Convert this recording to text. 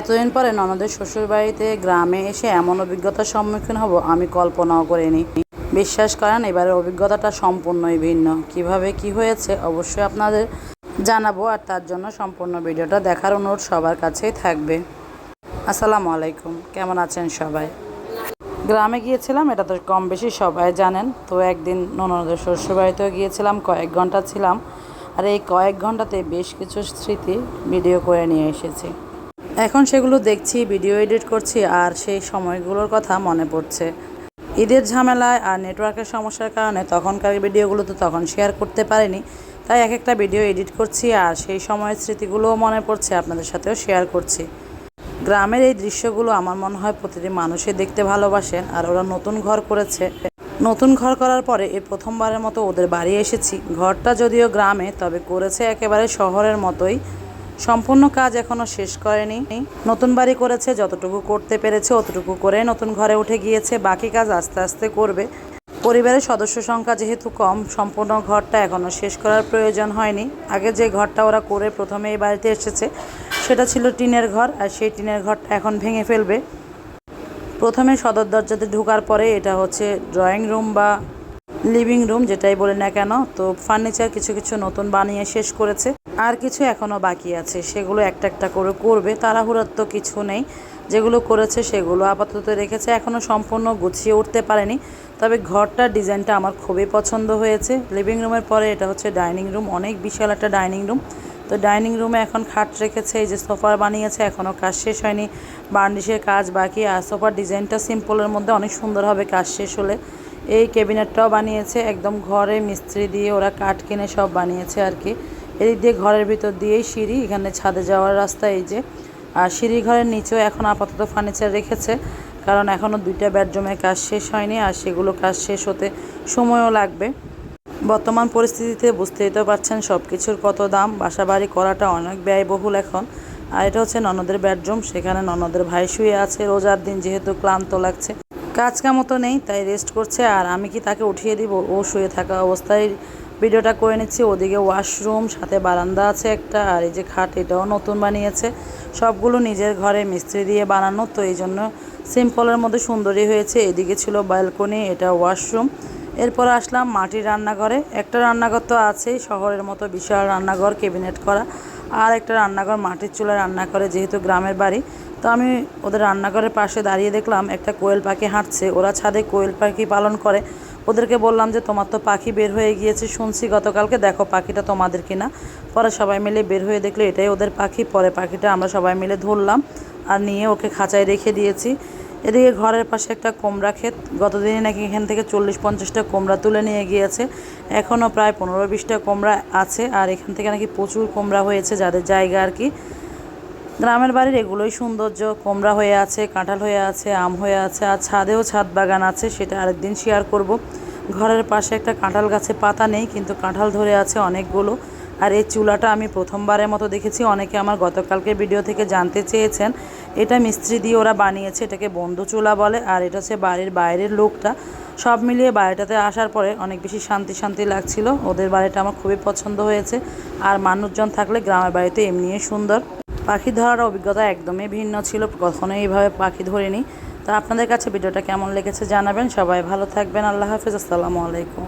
এতদিন পরে ননদের শ্বশুরবাড়িতে গ্রামে এসে এমন অভিজ্ঞতার সম্মুখীন হব, আমি কল্পনাও করিনি। বিশ্বাস করেন, এবারের অভিজ্ঞতাটা সম্পূর্ণই ভিন্ন। কীভাবে কি হয়েছে অবশ্যই আপনাদের জানাব, আর তার জন্য সম্পূর্ণ ভিডিওটা দেখার অনুরোধ সবার কাছেই থাকবে। আসসালামু আলাইকুম, কেমন আছেন সবাই? গ্রামে গিয়েছিলাম, এটা তো কম বেশি সবাই জানেন। তো একদিন ননদের শ্বশুরবাড়িতেও গিয়েছিলাম, কয়েক ঘণ্টা ছিলাম। আর এই কয়েক ঘন্টাতে বেশ কিছু স্মৃতি ভিডিও করে নিয়ে এসেছি। এখন সেগুলো দেখছি, ভিডিও এডিট করছি আর সেই সময়গুলোর কথা মনে পড়ছে। ঈদের ঝামেলায় আর নেটওয়ার্কের সমস্যার কারণে তখনকার ভিডিওগুলো তো তখন শেয়ার করতে পারিনি। তাই এক একটা ভিডিও এডিট করছি আর সেই সময়ের স্মৃতিগুলোও মনে পড়ছে, আপনাদের সাথেও শেয়ার করছি। গ্রামের এই দৃশ্যগুলো আমার মনে হয় প্রতিটি মানুষই দেখতে ভালোবাসেন আর ওরা নতুন ঘর করেছে। নতুন ঘর করার পরে এই প্রথমবারের মতো ওদের বাড়ি এসেছি। ঘরটা যদিও গ্রামে, তবে করেছে একেবারে শহরের মতোই। সম্পূর্ণ কাজ এখনও শেষ করেনি। নতুন বাড়ি করেছে, যতটুকু করতে পেরেছে অতটুকু করে নতুন ঘরে উঠে গিয়েছে, বাকি কাজ আস্তে আস্তে করবে। পরিবারের সদস্য সংখ্যা যেহেতু কম, সম্পূর্ণ ঘরটা এখনও শেষ করার প্রয়োজন হয়নি। আগে যে ঘরটা ওরা করে প্রথমে এই বাড়িতে এসেছে, সেটা ছিল টিনের ঘর, আর সেই টিনের ঘরটা এখন ভেঙে ফেলবে। প্রথমে সদর দরজাতে ঢোকার পরে এটা হচ্ছে ড্রয়িং রুম বা লিভিং রুম যেটাই বলে না কেন, তো ফার্নিচার কিছু কিছু নতুন বানিয়ে শেষ করেছে। আর কিছু এখনও বাকি আছে, সেগুলো একটা একটা করে করবে, তাড়াহুড়ার তো কিছু নেই। যেগুলো করেছে, সেগুলো আপাতত রেখেছে এখনও সম্পূর্ণ গুছিয়ে উঠতে পারেনি। তবে ঘরটার ডিজাইনটা আমার খুবই পছন্দ হয়েছে। লিভিং রুমের পরে এটা হচ্ছে ডাইনিং রুম অনেক বিশাল একটা ডাইনিং রুম তো ডাইনিং রুমে এখন খাট রেখেছে, এই যে সোফা বানিয়েছে এখনও কাজ শেষ হয়নি। বার্নিশের কাজ বাকি, আর সোফার ডিজাইনটা সিম্পলের মধ্যে অনেক সুন্দর হবে কাজ শেষ হলে এই ক্যাবিনেটটাও বানিয়েছে, একদম ঘরে মিস্ত্রি দিয়ে ওরা কাঠ কিনে সব বানিয়েছে আর কি। এদিক দিয়ে ঘরের ভিতর দিয়েই সিঁড়ি, এখানে ছাদে যাওয়ার রাস্তা এই যে। আর সিঁড়ি ঘরের নিচেও এখন আপাতত ফার্নিচার রেখেছে, কারণ এখনও দুইটা বেডরুমের কাজ শেষ হয়নি আর সেগুলো কাজ শেষ হতে সময়ও লাগবে। বর্তমান পরিস্থিতিতে বুঝতেই তো পারছেন সব কিছুর কত দাম বাসা বাড়ি করাটা অনেক ব্যয়বহুল এখন। আর এটা হচ্ছে ননদের বেডরুম সেখানে ননদের ভাই শুয়ে আছে, রোজার দিন যেহেতু ক্লান্ত লাগছে কাজ কামও তো নেই, তাই রেস্ট করছে। আর আমি কি তাকে উঠিয়ে দিব? ও শুয়ে থাকা অবস্থায় ভিডিওটা করে নিচ্ছি। ওদিকে ওয়াশরুম সাথে বারান্দা আছে একটা, আর এই যে খাট, এটাও নতুন বানিয়েছে। সবগুলো নিজের ঘরে মিস্ত্রি দিয়ে বানানো, তো এই জন্য সিম্পলের মধ্যে সুন্দরী হয়েছে। এদিকে ছিল ব্যালকনি এটা ওয়াশরুম এরপর আসলাম মাটির রান্নাঘরে। একটা রান্নাঘর তো আছেই, শহরের মতো বিশাল রান্নাঘর, ক্যাবিনেট করা। আর একটা রান্নাঘর মাটির চুলায় রান্না করে, যেহেতু গ্রামের বাড়ি। তো আমি ওদের রান্নাঘরের পাশে দাঁড়িয়ে দেখলাম, একটা কোয়েল পাখি হাঁটছে। ওরা ছাদে কোয়েল পাখি পালন করে। ওদেরকে বললাম যে, তোমার তো পাখি বের হয়ে গিয়েছে, শুনছি গতকালকে। দেখো পাখিটা তোমাদের কিনা? পরে সবাই মিলে বের হয়ে দেখলে, এটাই ওদের পাখি। পরে পাখিটা আমরা সবাই মিলে ধরলাম আর নিয়ে ওকে খাঁচায় রেখে দিয়েছি। এদিকে ঘরের পাশে একটা কোমরা ক্ষেত। গতদিনে নাকি এখান থেকে চল্লিশ পঞ্চাশটা কোমরা তুলে নিয়ে গিয়েছে। এখনও প্রায় পনেরো বিশটা কোমরা আছে আর এখান থেকে নাকি প্রচুর কোমরা হয়েছে যাদের জায়গা আর কি। গ্রামের বাড়ির এগুলোই সৌন্দর্য। কোমরা হয়ে আছে, কাঁঠাল হয়ে আছে, আম হয়ে আছে, আর ছাদেও ছাদ বাগান আছে, সেটা আরেকদিন শেয়ার করব। ঘরের পাশে একটা কাঁঠাল গাছে পাতা নেই, কিন্তু কাঁঠাল ধরে আছে অনেকগুলো। আর এই চুলাটা আমি প্রথমবারের মতো দেখেছি। অনেকে আমার গতকালকে ভিডিও থেকে জানতে চেয়েছেন। এটা মিস্ত্রি দিয়ে ওরা বানিয়েছে, এটাকে বন্ধু চুলা বলে, আর এটা হচ্ছে বাড়ির বাইরের লোকটা। সব মিলিয়ে বাড়িটাতে আসার পরে অনেক বেশি শান্তি শান্তি লাগছিল। ওদের বাড়িটা আমার খুবই পছন্দ হয়েছে। আর মানুষজন থাকলে গ্রামের বাড়িতে এমনিই সুন্দর। পাখি ধরার অভিজ্ঞতা একদমই ভিন্ন ছিল, কখনোই এইভাবে পাখি ধরিনি। তা আপনাদের কাছে ভিডিওটা কেমন লেগেছে জানাবেন। সবাই ভালো থাকবেন। আল্লাহ হাফিজ। আসসালামু আলাইকুম।